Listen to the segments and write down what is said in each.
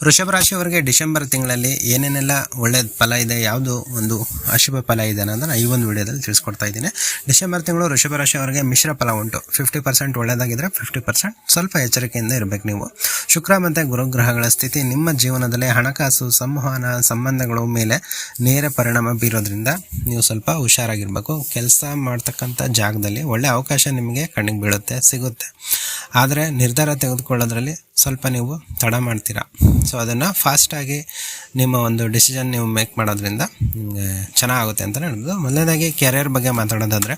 ವೃಷಭ ರಾಶಿಯವರಿಗೆ ಡಿಸೆಂಬರ್ ತಿಂಗಳಲ್ಲಿ ಏನೇನೆಲ್ಲ ಒಳ್ಳೆಯ ಫಲ ಇದೆ, ಯಾವುದು ಒಂದು ಅಶುಭ ಫಲ ಇದೆ ಅನ್ನೋದನ್ನ ಈ ಒಂದು ವಿಡಿಯೋದಲ್ಲಿ ತಿಳಿಸ್ಕೊಡ್ತಾ ಇದ್ದೀನಿ. ಡಿಸೆಂಬರ್ ತಿಂಗಳು ವೃಷಭ ರಾಶಿಯವರಿಗೆ ಮಿಶ್ರ ಫಲ ಉಂಟು. ಫಿಫ್ಟಿ ಪರ್ಸೆಂಟ್ ಒಳ್ಳೆಯದಾಗಿದ್ದರೆ ಫಿಫ್ಟಿ ಪರ್ಸೆಂಟ್ ಸ್ವಲ್ಪ ಎಚ್ಚರಿಕೆಯಿಂದ ಇರಬೇಕು ನೀವು. ಶುಕ್ರ ಮತ್ತು ಗುರುಗ್ರಹಗಳ ಸ್ಥಿತಿ ನಿಮ್ಮ ಜೀವನದಲ್ಲಿ ಹಣಕಾಸು, ಸಂವಹನ, ಸಂಬಂಧಗಳ ಮೇಲೆ ನೇರ ಪರಿಣಾಮ ಬೀರೋದ್ರಿಂದ ನೀವು ಸ್ವಲ್ಪ ಹುಷಾರಾಗಿರಬೇಕು. ಕೆಲಸ ಮಾಡ್ತಕ್ಕಂಥ ಜಾಗದಲ್ಲಿ ಒಳ್ಳೆ ಅವಕಾಶ ನಿಮಗೆ ಕಣ್ಣಿಗೆ ಬೀಳುತ್ತೆ, ಸಿಗುತ್ತೆ. ಆದರೆ ನಿರ್ಧಾರ ತೆಗೆದುಕೊಳ್ಳೋದ್ರಲ್ಲಿ ಸ್ವಲ್ಪ ನೀವು ತಡ ಮಾಡ್ತೀರಾ. ಸೊ ಅದನ್ನು ಫಾಸ್ಟಾಗಿ ನಿಮ್ಮ ಒಂದು ಡಿಸಿಷನ್ ನೀವು ಮೇಕ್ ಮಾಡೋದ್ರಿಂದ ನಿಮಗೆ ಚೆನ್ನಾಗುತ್ತೆ ಅಂತಲೇ ಹೇಳ್ಬೋದು. ಮೊದಲನೇದಾಗಿ ಕೆರಿಯರ್ ಬಗ್ಗೆ ಮಾತಾಡೋದಾದರೆ,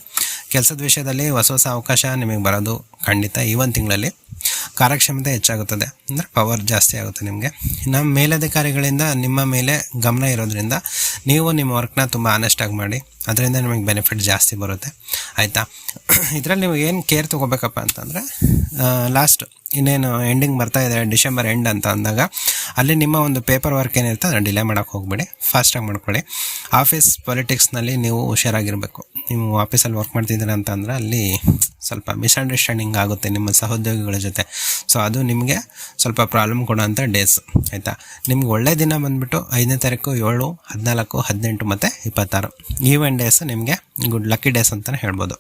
ಕೆಲಸದ ವಿಷಯದಲ್ಲಿ ಹೊಸ ಹೊಸ ಅವಕಾಶ ನಿಮಗೆ ಬರೋದು ಖಂಡಿತ ಈ ಒಂದು ತಿಂಗಳಲ್ಲಿ ಕಾರ್ಯಕ್ಷಮತೆ ಹೆಚ್ಚಾಗುತ್ತದೆ. ಅಂದರೆ ಪವರ್ ಜಾಸ್ತಿ ಆಗುತ್ತೆ ನಿಮಗೆ. ನಮ್ಮ ಮೇಲಧಿಕಾರಿಗಳಿಂದ ನಿಮ್ಮ ಮೇಲೆ ಗಮನ ಇರೋದ್ರಿಂದ ನೀವು ನಿಮ್ಮ ವರ್ಕ್ನ ತುಂಬ ಆನೆಸ್ಟಾಗಿ ಮಾಡಿ ಅದರಿಂದ ನಿಮಗೆ ಬೆನಿಫಿಟ್ ಜಾಸ್ತಿ ಬರುತ್ತೆ. ಆಯಿತಾ? ಇದರಲ್ಲಿ ನೀವು ಏನು ಕೇರ್ ತೊಗೋಬೇಕಪ್ಪ ಅಂತಂದರೆ ಲಾಸ್ಟ್ ಇನ್ನೇನು ಎಂಡಿಂಗ್ ಬರ್ತಾ ಇದೆ, ಡಿಸೆಂಬರ್ ಎಂಡ್ ಅಂತ ಅಂದಾಗ, ಅಲ್ಲಿ ನಿಮ್ಮ ಒಂದು ಪೇಪರ್ ವರ್ಕ್ ಏನಿರುತ್ತೆ ಅದನ್ನು ಡಿಲೇ ಮಾಡೋಕ್ಕೆ ಹೋಗ್ಬೇಡಿ. ಫಾಸ್ಟಾಗಿ ಮಾಡ್ಕೊಳ್ಳಿ. ಆಫೀಸ್ ಪೊಲಿಟಿಕ್ಸ್ನಲ್ಲಿ ನೀವು ಹುಷಾರಾಗಿರಬೇಕು. ನೀವು ಆಫೀಸಲ್ಲಿ ವರ್ಕ್ ಮಾಡ್ತಿದ್ದೀರ ಅಂತಂದರೆ ಅಲ್ಲಿ ಸ್ವಲ್ಪ ಮಿಸ್ಅಂಡರ್ಸ್ಟ್ಯಾಂಡಿಂಗ್ ಆಗುತ್ತೆ ನಿಮ್ಮ ಸಹೋದ್ಯೋಗಿಗಳ ಜೊತೆ. ಸೊ ಅದು ನಿಮಗೆ ಸ್ವಲ್ಪ ಪ್ರಾಬ್ಲಮ್ ಕೊಡೋಂಥ ಡೇಸ್ ಆಯಿತಾ? ನಿಮ್ಗೆ ಒಳ್ಳೆ ದಿನ ಬಂದುಬಿಟ್ಟು ಐದನೇ ತಾರೀಕು ಏಳು, ಹದಿನಾಲ್ಕು, ಹದಿನೆಂಟು ಮತ್ತು ಇಪ್ಪತ್ತಾರು. ಈ ಒನ್ ಡೇಸ್ ನಿಮಗೆ ಗುಡ್ ಲಕ್ಕಿ ಡೇಸ್ ಅಂತಲೇ ಹೇಳ್ಬೋದು.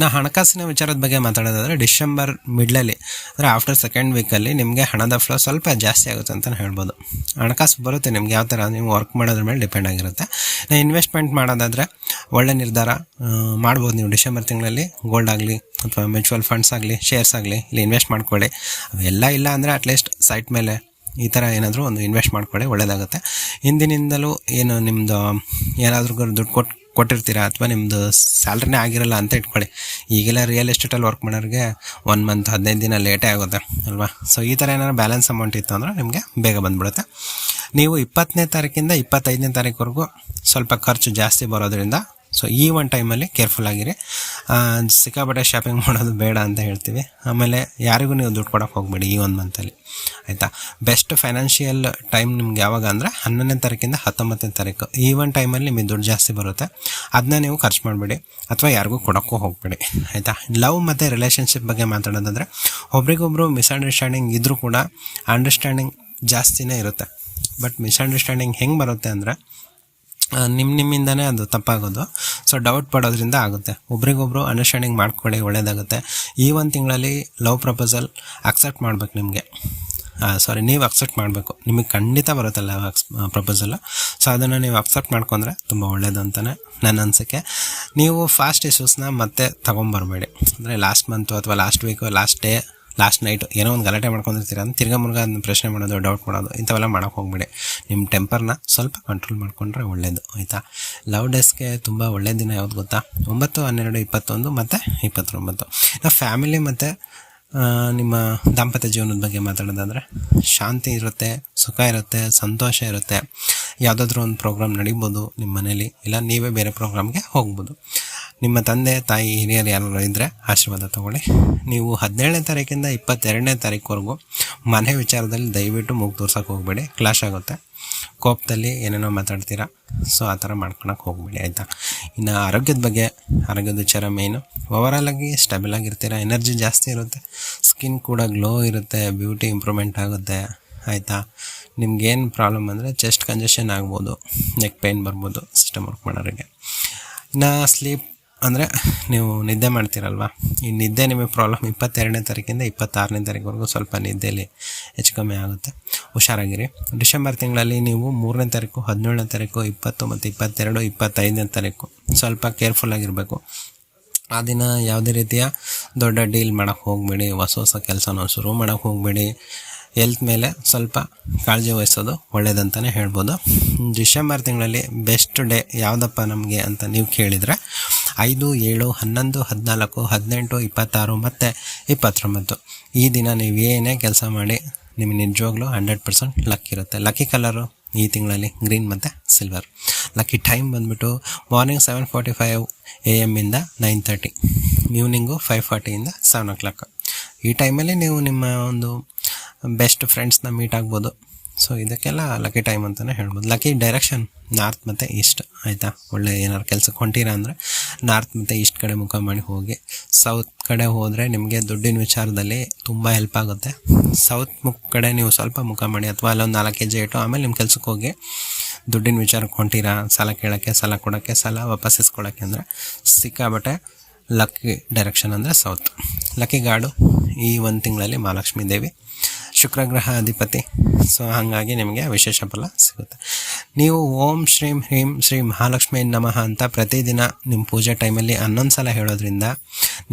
ನಾ ಹಣಕಾಸಿನ ವಿಚಾರದ ಬಗ್ಗೆ ಮಾತಾಡೋದಾದರೆ ಡಿಸೆಂಬರ್ ಮಿಡ್ಲಲ್ಲಿ ಅಂದರೆ ಆಫ್ಟರ್ ಸೆಕೆಂಡ್ ವೀಕಲ್ಲಿ ನಿಮಗೆ ಹಣದ ಫ್ಲೋ ಸ್ವಲ್ಪ ಜಾಸ್ತಿ ಆಗುತ್ತೆ ಅಂತಲೇ ಹೇಳ್ಬೋದು. ಹಣಕಾಸು ಬರುತ್ತೆ ನಿಮ್ಗೆ ಯಾವ ಥರ ನೀವು ವರ್ಕ್ ಮಾಡೋದ್ರ ಮೇಲೆ ಡಿಪೆಂಡ್ ಆಗಿರುತ್ತೆ. ನಾ ಇನ್ವೆಸ್ಟ್ಮೆಂಟ್ ಮಾಡೋದಾದರೆ ಒಳ್ಳೆ ನಿರ್ಧಾರ ಮಾಡ್ಬೋದು ನೀವು ಡಿಸೆಂಬರ್ ತಿಂಗಳಲ್ಲಿ ಗೋಲ್ಡ್ ಆಗಲಿ ಅಥವಾ ಮ್ಯೂಚುವಲ್ ಫಂಡ್ಸ್ ಆಗಲಿ ಶೇರ್ಸ್ ಆಗಲಿ, ಇಲ್ಲಿ ಇನ್ವೆಸ್ಟ್ ಮಾಡ್ಕೊಳ್ಳಿ. ಅವೆಲ್ಲ ಇಲ್ಲ ಅಂದರೆ ಅಟ್ಲೀಸ್ಟ್ ಸೈಟ್ ಮೇಲೆ ಈ ಥರ ಏನಾದರೂ ಒಂದು ಇನ್ವೆಸ್ಟ್ ಮಾಡ್ಕೊಳ್ಳಿ ಒಳ್ಳೆಯದಾಗುತ್ತೆ ಹಿಂದಿನಿಂದಲೂ ಏನು ನಿಮ್ಮದು ಏನಾದರೂ ದುಡ್ಡು ಕೊಟ್ಟು ಕೊಟ್ಟಿರ್ತೀರಾ ಅಥವಾ ನಿಮ್ಮದು ಸ್ಯಾಲ್ರಿನೇ ಆಗಿರಲ್ಲ ಅಂತ ಇಟ್ಕೊಳ್ಳಿ. ಈಗೆಲ್ಲ ರಿಯಲ್ ಎಸ್ಟೇಟಲ್ಲಿ ವರ್ಕ್ ಮಾಡೋರಿಗೆ ಒನ್ ಮಂತ್ ಹದಿನೈದು ದಿನ ಲೇಟೇ ಆಗುತ್ತೆ ಅಲ್ವಾ? ಸೊ ಈ ಥರ ಏನಾದ್ರು ಬ್ಯಾಲೆನ್ಸ್ ಅಮೌಂಟ್ ಇತ್ತು ಅಂದರೆ ನಿಮಗೆ ಬೇಗ ಬಂದ್ಬಿಡುತ್ತೆ. ನೀವು ಇಪ್ಪತ್ತನೇ ತಾರೀಕಿಂದ ಇಪ್ಪತ್ತೈದನೇ ತಾರೀಕುವರೆಗೂ ಸ್ವಲ್ಪ ಖರ್ಚು ಜಾಸ್ತಿ ಬರೋದ್ರಿಂದ ಸೊ ಈ ಒನ್ ಟೈಮಲ್ಲಿ ಕೇರ್ಫುಲ್ ಆಗಿರಿ. ಸಿಕ್ಕಾಪಟ್ಟೆ ಶಾಪಿಂಗ್ ಮಾಡೋದು ಬೇಡ ಅಂತ ಹೇಳ್ತೀವಿ. ಆಮೇಲೆ ಯಾರಿಗೂ ನೀವು ದುಡ್ಡು ಕೊಡೋಕೆ ಹೋಗಬೇಡಿ ಈ ಒಂದು ಮಂತಲ್ಲಿ ಆಯಿತಾ? ಬೆಸ್ಟ್ ಫೈನಾನ್ಷಿಯಲ್ ಟೈಮ್ ನಿಮ್ಗೆ ಯಾವಾಗ ಅಂದರೆ ಹನ್ನೊಂದನೇ ತಾರೀಕಿಂದ ಹತ್ತೊಂಬತ್ತನೇ ತಾರೀಕು. ಈ ಒನ್ ಟೈಮಲ್ಲಿ ನಿಮಗೆ ದುಡ್ಡು ಜಾಸ್ತಿ ಬರುತ್ತೆ. ಅದನ್ನ ನೀವು ಖರ್ಚು ಮಾಡಬೇಡಿ. ಅಥವಾ ಯಾರಿಗೂ ಕೊಡೋಕ್ಕೂ ಹೋಗಬೇಡಿ. ಆಯಿತಾ? ಲವ್ ಮತ್ತು ರಿಲೇಷನ್ಶಿಪ್ ಬಗ್ಗೆ ಮಾತಾಡೋದಂದರೆ ಒಬ್ರಿಗೊಬ್ರು ಮಿಸ್ಅಂಡರ್ಸ್ಟ್ಯಾಂಡಿಂಗ್ ಇದ್ದರೂ ಕೂಡ ಅಂಡರ್ಸ್ಟ್ಯಾಂಡಿಂಗ್ ಜಾಸ್ತಿನೇ ಇರುತ್ತೆ. ಬಟ್ ಮಿಸ್ಅಂಡರ್ಸ್ಟ್ಯಾಂಡಿಂಗ್ ಹೆಂಗೆ ಬರುತ್ತೆ ಅಂದರೆ ನಿಮ್ಮ ನಿಮ್ಮಿಂದನೇ ಅದು ತಪ್ಪಾಗೋದು. ಸೊ ಡೌಟ್ ಪಡೋದ್ರಿಂದ ಆಗುತ್ತೆ. ಒಬ್ರಿಗೊಬ್ರು ಅಂಡರ್ಸ್ಟ್ಯಾಂಡಿಂಗ್ ಮಾಡ್ಕೊಳ್ಳಿ, ಒಳ್ಳೇದಾಗುತ್ತೆ. ಈ ಒಂದು ತಿಂಗಳಲ್ಲಿ ಲವ್ ಪ್ರಪೋಸಲ್ ಅಕ್ಸೆಪ್ಟ್ ಮಾಡ್ಬೇಕು ನಿಮಗೆ. ಸಾರಿ ನೀವು ಅಕ್ಸೆಪ್ಟ್ ಮಾಡಬೇಕು. ನಿಮಗೆ ಖಂಡಿತ ಬರುತ್ತಲ್ಲ ಪ್ರಪೋಸಲ್ ಸೊ ಅದನ್ನು ನೀವು ಅಕ್ಸೆಪ್ಟ್ ಮಾಡ್ಕೊಂಡ್ರೆ ತುಂಬ ಒಳ್ಳೆಯದು ಅಂತಲೇ ನನ್ನ ಅನಿಸಿಕೆ. ನೀವು ಫಾಸ್ಟ್ ಇಶ್ಯೂಸ್ನ ಮತ್ತೆ ತೊಗೊಂಬರ್ಬೇಡಿ ಅಂದರೆ ಲಾಸ್ಟ್ ಮಂತು ಅಥವಾ last week last day last night ಏನೋ ಒಂದು ಗಲಾಟೆ ಮಾಡ್ಕೊಂಡಿರ್ತೀರ ಅಂತ ತಿರ್ಗಾ ಮುರ್ಗ ಅದನ್ನ ಪ್ರಶ್ನೆ ಮಾಡೋದು ಡೌಟ್ ಮಾಡೋದು, ಇಂಥವೆಲ್ಲ ಮಾಡೋಕೆ ಹೋಗ್ಬೇಡಿ. ನಿಮ್ಮ ಟೆಂಪರ್ನ ಸ್ವಲ್ಪ ಕಂಟ್ರೋಲ್ ಮಾಡಿಕೊಂಡ್ರೆ ಒಳ್ಳೆಯದು ಆಯಿತಾ? ಲವ್ ಡೇಸ್ಗೆ ತುಂಬ ಒಳ್ಳೆ ದಿನ ಯಾವ್ದು ಗೊತ್ತಾ? ಒಂಬತ್ತು, ಹನ್ನೆರಡು, ಇಪ್ಪತ್ತೊಂದು ಮತ್ತು ಇಪ್ಪತ್ತೊಂಬತ್ತು. ನಾವು ಫ್ಯಾಮಿಲಿ ಮತ್ತು ನಿಮ್ಮ ದಾಂಪತ್ಯ ಜೀವನದ ಬಗ್ಗೆ ಮಾತಾಡೋದಾದರೆ ಶಾಂತಿ ಇರುತ್ತೆ, ಸುಖ ಇರುತ್ತೆ, ಸಂತೋಷ ಇರುತ್ತೆ. ಯಾವುದಾದ್ರೂ ಒಂದು ಪ್ರೋಗ್ರಾಮ್ ನಡಿಬೋದು ನಿಮ್ಮ ಮನೇಲಿ, ಇಲ್ಲ ನೀವೇ ಬೇರೆ ಪ್ರೋಗ್ರಾಮ್ಗೆ ಹೋಗ್ಬೋದು. ನಿಮ್ಮ ತಂದೆ, ತಾಯಿ, ಹಿರಿಯರು ಯಾರು ಇದ್ದರೆ ಆಶೀರ್ವಾದ ತಗೊಳ್ಳಿ. ನೀವು ಹದಿನೇಳನೇ ತಾರೀಕಿಂದ ಇಪ್ಪತ್ತೆರಡನೇ ತಾರೀಕುವರೆಗೂ ಮನೆ ವಿಚಾರದಲ್ಲಿ ದಯವಿಟ್ಟು ಮೂಗು ತೋರ್ಸೋಕೆ ಹೋಗಬೇಡಿ. ಕ್ಲಾಶ್ ಆಗುತ್ತೆ. ಕೋಪದಲ್ಲಿ ಏನೇನೋ ಮಾತಾಡ್ತೀರಾ, ಸೊ ಆ ಥರ ಮಾಡ್ಕೊಳಕ್ಕೆ ಹೋಗಬೇಡಿ, ಆಯಿತಾ? ಇನ್ನು ಆರೋಗ್ಯದ ಬಗ್ಗೆ, ಆರೋಗ್ಯದ ವಿಚಾರ ಮೇಯ್ನು. ಆಗಿ ಸ್ಟೆಬಲ್ ಆಗಿರ್ತೀರ ಎನರ್ಜಿ ಜಾಸ್ತಿ ಇರುತ್ತೆ ಸ್ಕಿನ್ ಕೂಡ ಗ್ಲೋ ಇರುತ್ತೆ ಬ್ಯೂಟಿ ಇಂಪ್ರೂವ್ಮೆಂಟ್ ಆಗುತ್ತೆ, ಆಯಿತಾ? ನಿಮ್ಗೇನು ಪ್ರಾಬ್ಲಮ್ ಅಂದರೆ ಚೆಸ್ಟ್ ಕಂಜೆಷನ್ ಆಗ್ಬೋದು ನೆಕ್ ಪೇಯ್ನ್ ಬರ್ಬೋದು ಸಿಸ್ಟಮ್ ವರ್ಕ್ ಮಾಡೋರಿಗೆ. ಇನ್ನು ಸ್ಲೀಪ್ ಅಂದರೆ ನೀವು ನಿದ್ದೆ ಮಾಡ್ತೀರಲ್ವ? ಈ ನಿದ್ದೆ ನಿಮಗೆ ಪ್ರಾಬ್ಲಮ್ ಇಪ್ಪತ್ತೆರಡನೇ ತಾರೀಕಿಂದ ಇಪ್ಪತ್ತಾರನೇ ತಾರೀಕುವರೆಗೂ ಸ್ವಲ್ಪ ನಿದ್ದೆಯಲ್ಲಿ ಹೆಚ್ಚು ಕಮ್ಮಿ ಆಗುತ್ತೆ. ಹುಷಾರಾಗಿರಿ. ಡಿಸೆಂಬರ್ ತಿಂಗಳಲ್ಲಿ ನೀವು ಮೂರನೇ ತಾರೀಕು, ಹದಿನೇಳನೇ ತಾರೀಕು, ಇಪ್ಪತ್ತು ಮತ್ತು ಇಪ್ಪತ್ತೆರಡು, ಇಪ್ಪತ್ತೈದನೇ ತಾರೀಕು ಸ್ವಲ್ಪ ಕೇರ್ಫುಲ್ ಆಗಿರಬೇಕು. ಆ ದಿನ ಯಾವುದೇ ರೀತಿಯ ದೊಡ್ಡ ಡೀಲ್ ಮಾಡೋಕ್ಕೆ ಹೋಗಬೇಡಿ. ಹೊಸ ಹೊಸ ಕೆಲಸನ ಶುರು ಮಾಡೋಕ್ಕೆ ಹೋಗಬೇಡಿ. ಹೆಲ್ತ್ ಮೇಲೆ ಸ್ವಲ್ಪ ಕಾಳಜಿ ವಹಿಸೋದು ಒಳ್ಳೇದಂತಲೇ ಹೇಳ್ಬೋದು. ಡಿಸೆಂಬರ್ ತಿಂಗಳಲ್ಲಿ ಬೆಸ್ಟ್ ಡೇ ಯಾವುದಪ್ಪ ನಮಗೆ ಅಂತ ನೀವು ಕೇಳಿದರೆ ಐದು, ಏಳು, ಹನ್ನೊಂದು, ಹದಿನಾಲ್ಕು, ಹದಿನೆಂಟು, ಇಪ್ಪತ್ತಾರು ಮತ್ತು ಇಪ್ಪತ್ತೊಂಬತ್ತು. ಈ ದಿನ ನೀವು ಏನೇ ಕೆಲಸ ಮಾಡಿ, ನಿಮಗೆ ನಿಜವಾಗ್ಲೂ ಹಂಡ್ರೆಡ್ ಪರ್ಸೆಂಟ್ ಲಕ್ ಇರುತ್ತೆ. ಲಕ್ಕಿ ಕಲರು ಈ ತಿಂಗಳಲ್ಲಿ, ಗ್ರೀನ್ ಮತ್ತು ಸಿಲ್ವರ್. ಲಕ್ಕಿ ಟೈಮ್ ಬಂದುಬಿಟ್ಟು morning seven forty five A ಎಮ್ಮಿಂದ nine thirty, evening five ಫಾರ್ಟಿಯಿಂದ ಸೆವೆನ್ ಓ ಕ್ಲಾಕ್. ಈ ಟೈಮಲ್ಲಿ ನೀವು ನಿಮ್ಮ ಒಂದು ಬೆಸ್ಟ್ ಫ್ರೆಂಡ್ಸ್ನ ಮೀಟ್ ಆಗ್ಬೋದು. ಸೊ ಇದಕ್ಕೆಲ್ಲ ಲಕ್ಕಿ ಟೈಮ್ ಅಂತಲೇ ಹೇಳ್ಬೋದು. ಲಕ್ಕಿ ಡೈರೆಕ್ಷನ್ ನಾರ್ತ್ ಮತ್ತು ಈಸ್ಟ್ ಆಯಿತಾ? ಒಳ್ಳೆ ಏನಾದ್ರು ಕೆಲಸಕ್ಕೆ ಹೊಂಟೀರ ಅಂದರೆ ನಾರ್ತ್ ಮತ್ತು ಈಸ್ಟ್ ಕಡೆ ಮುಖ ಮಾಡಿ ಹೋಗಿ ಸೌತ್ ಕಡೆ ಹೋದರೆ ನಿಮಗೆ ದುಡ್ಡಿನ ವಿಚಾರದಲ್ಲಿ ತುಂಬ ಹೆಲ್ಪ್ ಆಗುತ್ತೆ. ಸೌತ್ ಮುಖ ಕಡೆ ನೀವು ಸ್ವಲ್ಪ ಮುಖ ಮಾಡಿ, ಅಥವಾ ಅಲ್ಲೊಂದು ನಾಲ್ಕು ಹೆಜ್ಜೆ ಇಟ್ಟು ಆಮೇಲೆ ನಿಮ್ಮ ಕೆಲಸಕ್ಕೆ ಹೋಗಿ ದುಡ್ಡಿನ ವಿಚಾರಕ್ಕೆ ಹೊಂಟೀರಾ? ಸಾಲ ಕೇಳೋಕ್ಕೆ, ಸಾಲ ಕೊಡೋಕ್ಕೆ, ಸಾಲ ವಾಪಸ್ ಇಸ್ಕೊಳ್ಳೋಕ್ಕೆ ಅಂದರೆ ಸಿಕ್ಕಾಬಟ್ಟೆ ಲಕ್ಕಿ ಡೈರೆಕ್ಷನ್ ಅಂದರೆ ಸೌತ್ ಲಕ್ಕಿ ಗಾಡು ಈ ಒಂದು ತಿಂಗಳಲ್ಲಿ ಮಹಾಲಕ್ಷ್ಮೀ ದೇವಿ. ಶುಕ್ರಗ್ರಹ ಅಧಿಪತಿ ಸೊ ಹಾಗಾಗಿ ನಿಮಗೆ ವಿಶೇಷ ಫಲ ಸಿಗುತ್ತೆ. ನೀವು ಓಂ ಶ್ರೀಂ ಹ್ರೀಂ ಶ್ರೀ ಮಹಾಲಕ್ಷ್ಮಿ ನಮಃ ಅಂತ ಪ್ರತಿದಿನ ನಿಮ್ಮ ಪೂಜೆ ಟೈಮಲ್ಲಿ ಹನ್ನೊಂದು ಸಲ ಹೇಳೋದ್ರಿಂದ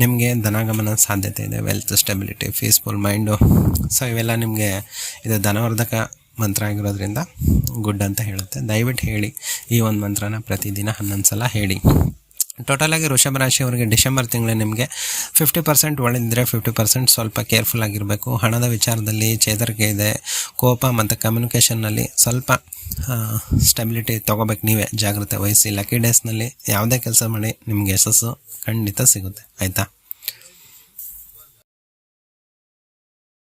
ನಿಮಗೆ ಧನಗಮನ ಸಾಧ್ಯತೆ ಇದೆ. Wealth stability peaceful mind so ಇವೆಲ್ಲ ನಿಮಗೆ ಇದು ಧನವರ್ಧಕ ಮಂತ್ರ ಆಗಿರೋದ್ರಿಂದ ಗುಡ್ ಅಂತ ಹೇಳುತ್ತೆ. ದಯವಿಟ್ಟು ಹೇಳಿ ಈ ಒಂದು ಮಂತ್ರನ ಪ್ರತಿದಿನ ಹನ್ನೊಂದು ಸಲ ಹೇಳಿ. ಟೋಟಲಾಗಿ ವೃಷಭ ರಾಶಿಯವರಿಗೆ ಡಿಸೆಂಬರ್ ತಿಂಗಳು ನಿಮಗೆ ಫಿಫ್ಟಿ ಪರ್ಸೆಂಟ್ ಒಳ್ಳೆದಿದ್ರೆ ಫಿಫ್ಟಿ ಪರ್ಸೆಂಟ್ ಸ್ವಲ್ಪ ಕೇರ್ಫುಲ್ ಆಗಿರಬೇಕು. ಹಣದ ವಿಚಾರದಲ್ಲಿ ಚೇತರಿಕೆ ಇದೆ. ಕೋಪ ಮತ್ತು ಕಮ್ಯುನಿಕೇಷನ್ನಲ್ಲಿ ಸ್ವಲ್ಪ ಸ್ಟೆಬಿಲಿಟಿ ತೊಗೋಬೇಕು ನೀವೇ. ಜಾಗ್ರತೆ ವಹಿಸಿ. ಲಕ್ಕಿ ಡೇಸ್ನಲ್ಲಿ ಯಾವುದೇ ಕೆಲಸ ಮಾಡಿ ನಿಮಗೆ ಯಶಸ್ಸು ಖಂಡಿತ ಸಿಗುತ್ತೆ. ಆಯಿತಾ?